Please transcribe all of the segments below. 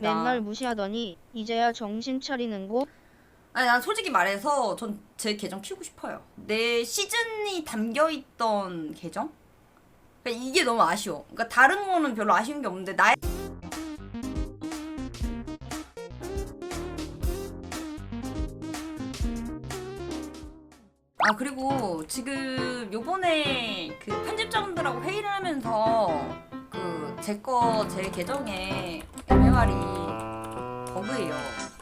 맨날 무시하더니 이제야 정신 차리는 고? 아니 난 솔직히 말해서 전 제 계정 키우고 싶어요. 내 시즌이 담겨 있던 계정? 그러니까 이게 너무 아쉬워. 그러니까 다른 거는 별로 아쉬운 게 없는데 나의 아 그리고 지금 요번에 그 편집자분들하고 회의를 하면서 그 제 거 제 계정에 MMR이 버그예요.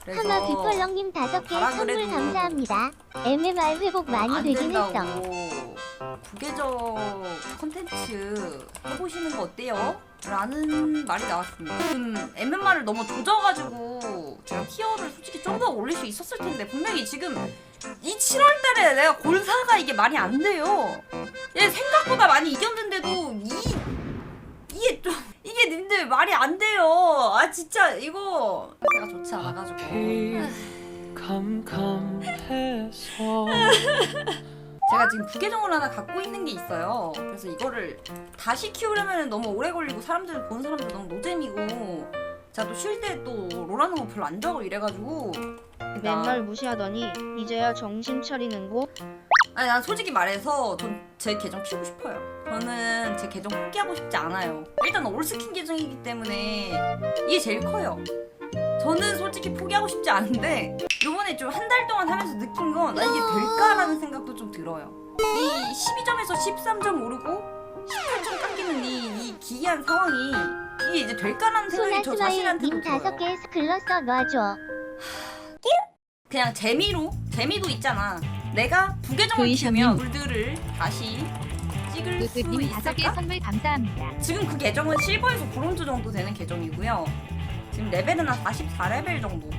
그래서 하마 빅펄렁님 다섯 개 가라 선물 그래도 감사합니다. MMR 회복 많이 안 되긴 했어. 된다고 부계정 콘텐츠 해보시는 거 어때요? 라는 말이 나왔습니다. 지금 MMR을 너무 조져가지고 제가 티어를 솔직히 좀 더 올릴 수 있었을 텐데 분명히 지금 이 7월달에 내가 골사가 이게 말이 안 돼요. 얘 생각보다 많이 이겼는데도 이 이게 좀 이게 님들 말이 안 돼요. 아 진짜 이거 내가 좋지 않아가지고. 캄캄해서 제가 지금 부계정을 하나 갖고 있는 게 있어요. 그래서 이거를 다시 키우려면 너무 오래 걸리고 사람들 보는 사람들 너무 노잼이고 제가 또 쉴 때 또 롤하는 거 별로 안 좋아하고 이래가지고 맨날 무시하더니 이제야 정신 차리는고? 아니 난 솔직히 말해서 전 제 계정 키우고 싶어요. 저는 제 계정 포기하고 싶지 않아요. 일단 올스킨 계정이기 때문에 이게 제일 커요. 저는 솔직히 포기하고 싶지 않은데 요번에 좀 한 달 동안 하면서 느낀 건나 이게 될까라는 생각도 좀 들어요. 이 12점에서 13점 오르고 18점 깎이는 이, 이 기이한 상황이 이게 이제 될까라는 생각이 저 자신한테도 소나스마일님 다섯 들어요. 개 놔줘. 그냥 재미로 재미도 있잖아. 내가 부계정을 조이샤님. 키우면 물들을 다시 찍을 수 루스님 다섯 개 있을까? 선물 감사합니다. 지금 그 계정은 실버에서 브론즈 정도 되는 계정이고요. 지금 레벨은 한 44레벨 정도.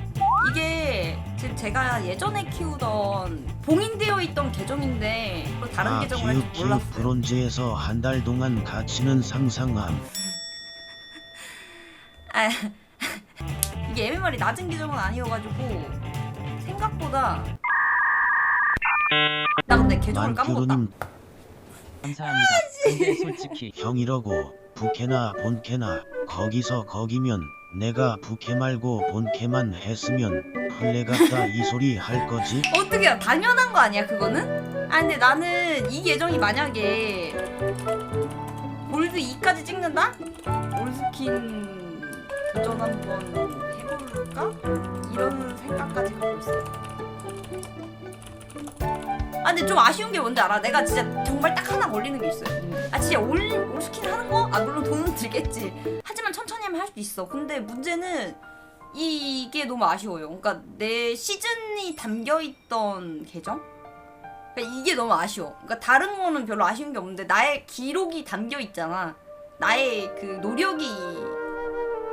이게 지금 제가 예전에 키우던 봉인되어 있던 계정인데 또 다른 아, 계정을 할줄 키우 키우 몰랐어요. 브론즈에서 한 달 동안 가치는 상상함. 아, 이게 MMR이 낮은 계정은 아니어가지고 생각보다 나 근데 계정을 까먹었다. 만큐루님 감사합니다. 근데 솔직히 형 이러고 부캐나 본캐나 거기서 거기면 내가 부캐 말고 본캐만 했으면 플레 같다 이 소리 할 거지? 어떻게 당연한 거 아니야 그거는? 아 근데 나는 이 계정이 만약에 골드 2까지 찍는다? 올스킨 도전 한번 해볼까? 이런 생각까지 갖고 있어. 아 근데 좀 아쉬운 게 뭔지 알아? 내가 진짜 정말 딱 하나 걸리는 게 있어요. 아 진짜 올, 올 스킨 하는 거? 아 물론 돈은 들겠지. 하지만 천천히 하면 할 수 있어. 근데 문제는 이게 너무 아쉬워요. 그러니까 내 시즌이 담겨 있던 계정? 그러니까 이게 너무 아쉬워. 그러니까 다른 거는 별로 아쉬운 게 없는데 나의 기록이 담겨 있잖아. 나의 그 노력이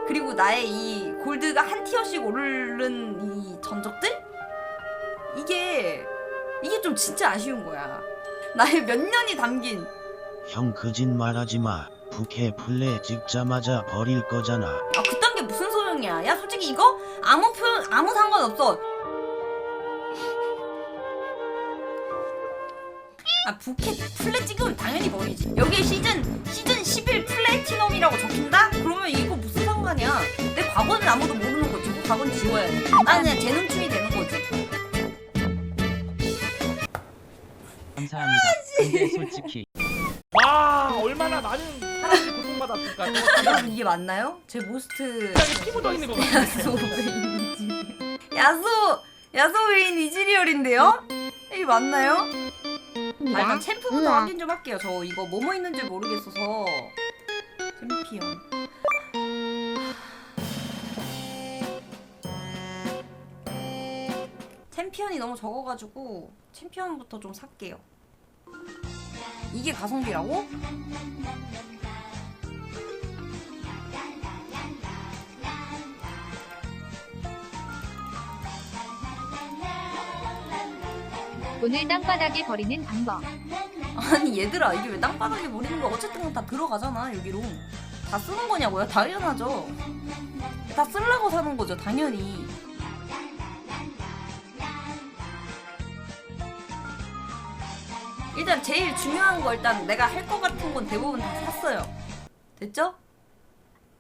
그리고 나의 이 골드가 한 티어씩 오르는 이 전적들? 이게 이게 좀 진짜 아쉬운 거야. 나의 몇 년이 담긴 형 그짓 말하지 마. 부캐 플레 찍자마자 버릴 거잖아. 아 그딴 게 무슨 소용이야? 야 솔직히 이거 아무 표현 아무 상관없어. 아 부캐 플랫 찍으면 당연히 버리지. 여기에 시즌 시즌 11 플래티넘이라고 적힌다? 그러면 이거 무슨 상관이야? 내 과거는 아무도 모르는 거지. 그 과거는 지워야 돼. 나는 그냥 재능충이 되는 거지. 감사합니다. 근데 솔직히 와 얼마나 많은 사람들이 고통받았을까 여러분 이게 맞나요? 제 모스트 세상에 피 묻어 있는 거 같아 야소 이즈리얼. 야소 야소 베인 이즈리얼인데요? 이게 맞나요? 아, 일단 챔프부터. 확인 좀 할게요. 저 이거 뭐뭐 있는지 모르겠어서. 챔피언. 챔피언이 너무 적어가지고 챔피언부터 좀 살게요. 이게 가성비라고? 오늘 땅바닥에 버리는 방법. 아니 얘들아 이게 왜 땅바닥에 버리는 거야 어쨌든 다 들어가잖아 여기로 다 쓰는 거냐고요? 당연하죠 다 쓰려고 사는 거죠 당연히 일단 제일 중요한 거 일단 내가 할것 같은 건 대부분 다 샀어요. 됐죠?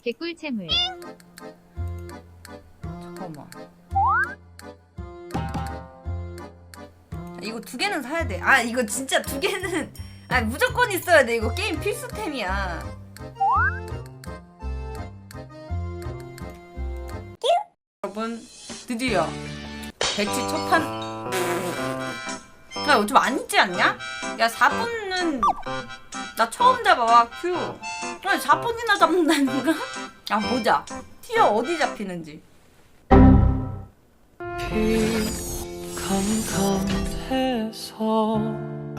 개꿀 채물. 잠깐만. 아, 이거 두 개는 사야 돼. 아 이거 진짜 두 개는 아 무조건 있어야 돼. 이거 게임 필수템이야. 여러분 드디어 배치 첫판 야 이거 좀안 있지 않냐? 야 4분은 나 처음 잡아와 큐 아니 4분이나 잡는다니까? 야 보자 티어 어디 잡히는지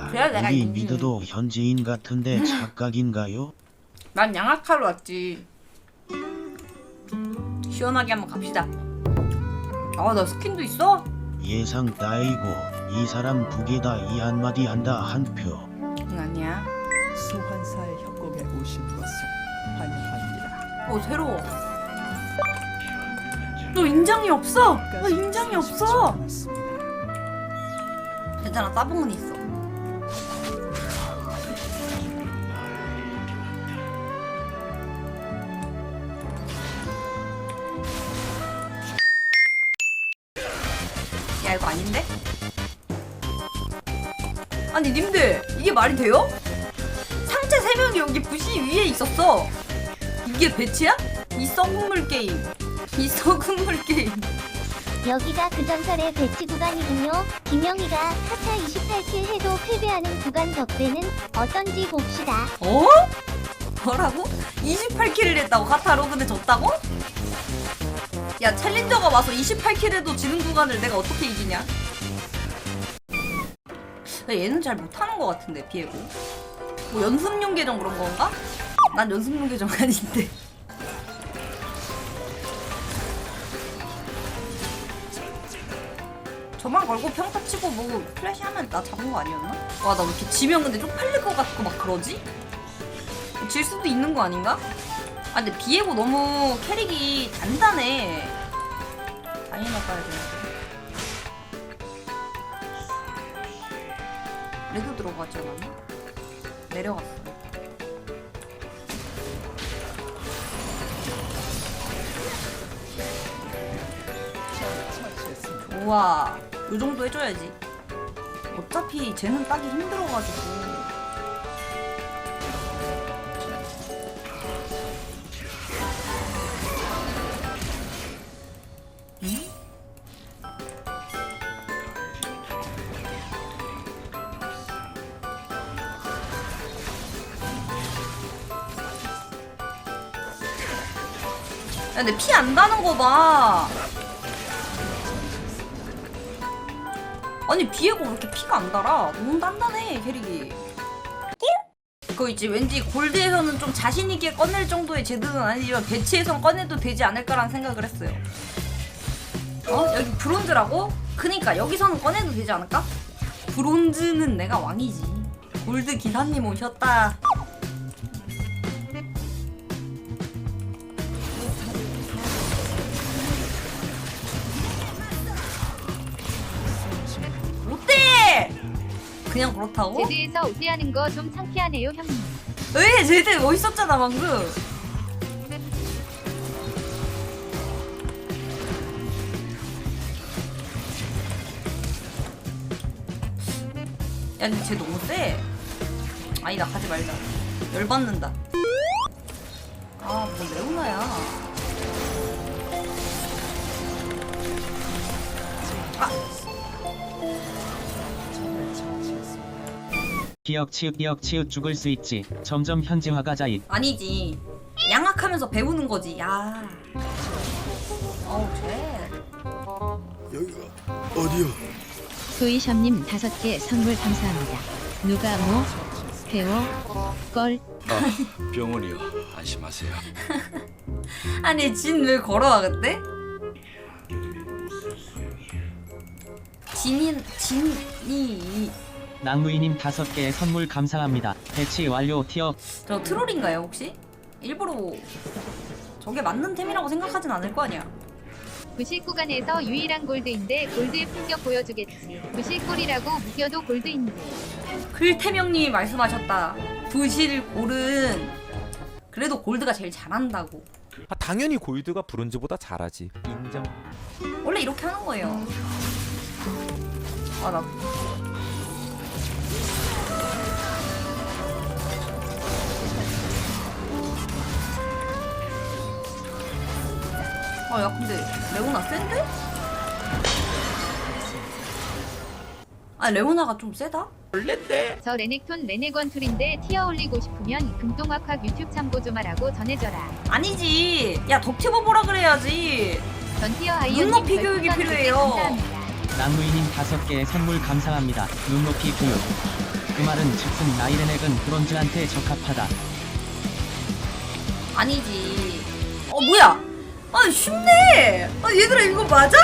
그래야 내가 우리 이기는 미드도 현지인 같은데 착각인가요? 난 양악하러 왔지. 시원하게 한번 갑시다. 아, 나 스킨도 있어? 예상 따이고 이 사람 북에다 이 한마디 한다 한 표. 응, 아니야. 소환사의 협곡에 오신 것을 환영합니다. 어, 새로워. 너 인장이 없어? 나 인장이 없어. 괜찮아, 따봉은 있어. 말이 돼요? 상체 3명이 여기 부시 위에 있었어. 이게 배치야? 이 썩은물 게임. 이 썩은물 게임. 여기가 그 전설의 배치 구간이군요. 김영희가 4차 28킬 해도 패배하는 구간 덕배는 어떤지 봅시다. 어? 뭐라고? 28킬을 했다고 카타로 근데 졌다고? 야 챌린저가 와서 28킬 해도 지는 구간을 내가 어떻게 이기냐? 야, 얘는 잘 못하는 것 같은데 비에고 뭐 연습용 계정 그런 건가? 난 연습용 계정 아닌데 저만 걸고 평타 치고 뭐 플래시 하면 나 잡은 거 아니었나? 와 나 왜 이렇게 지면 근데 쪽팔릴 것 같고 막 그러지? 질 수도 있는 거 아닌가? 아 근데 비에고 너무 캐릭이 단단해 다이나 가야 돼 레드 들어가지 않았나? 내려갔어. 좋아 요 정도 해줘야지. 어차피 쟤는 따기 힘들어가지고 근데 피 안 다는 거 봐. 아니 비에고 왜 이렇게 피가 안 달아? 너무 단단해 캐릭이. 그거 있지 왠지 골드에서는 좀 자신 있게 꺼낼 정도의 제드는 아니지만 배치에선 꺼내도 되지 않을까라는 생각을 했어요. 어 여기 브론즈라고? 그니까 여기서는 꺼내도 되지 않을까? 브론즈는 내가 왕이지. 골드 기사님 오셨다. 그냥 그렇다고? 제드에서 우대하는 거 좀 창피하네요 형님. 왜? 쟤들 멋있었잖아 방금 야 근데 쟤 너무 세 아니다 가지 말자 열받는다 아뭐 레오나야 기억 치읓 기억 치읓 죽을 수 있지. 점점 현지화가 자잇. 아니지 양악하면서 배우는 거지 야 어우 쟤 소이샴님 다섯 개 선물 감사합니다. 누가 뭐 배워 걸 병원이요. 안심하세요. 아니 진 왜 걸어와 그때? 진이 진이 낭무이님 다섯 개의 선물 감사합니다. 배치 완료 티어 저 트롤인가요 혹시? 일부러 저게 맞는 템이라고 생각하진 않을 거 아니야. 부실 구간에서 유일한 골드인데 골드의 품격 보여주겠지. 부실 꼴이라고 무겨도 골드인데. 글태명님이 말씀하셨다. 부실 골은 그래도 골드가 제일 잘한다고. 아, 당연히 골드가 브론즈보다 잘하지. 인정. 원래 이렇게 하는 거예요. 아 나 아, 야, 근데 레오나 센데? 아, 레오나가 좀 세다? 저 레넥톤 레넥원 툴인데 티어 올리고 싶으면 금동학학 유튜브 참고 좀 하라고 전해줘라. 아니지. 야, 덕티버 보라 그래야지. 전 티어 아이언님 눈높이 교육이 필요해요. 감사합니다. 랑루이님 다섯 개의 선물 감사합니다. 눈높이 교육. 그 말은 즉슨 나이레넥은 브론즈한테 적합하다. 아니지. 어, 뭐야? 아, 쉽네. 아, 얘들아, 이거 맞아?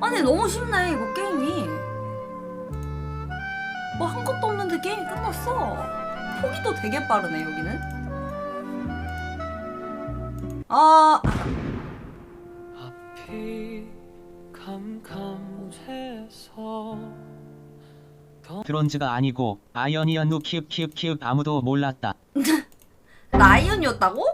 아니, 너무 쉽네, 이거 게임이. 뭐 한 것도 없는데 게임이 끝났어. 포기도 되게 빠르네, 여기는. 아, 앞이 캄캄해서 브론즈가 아니고 아이언이었누 키읔 키읔 키읔 아무도 몰랐다. 라이언이었다고?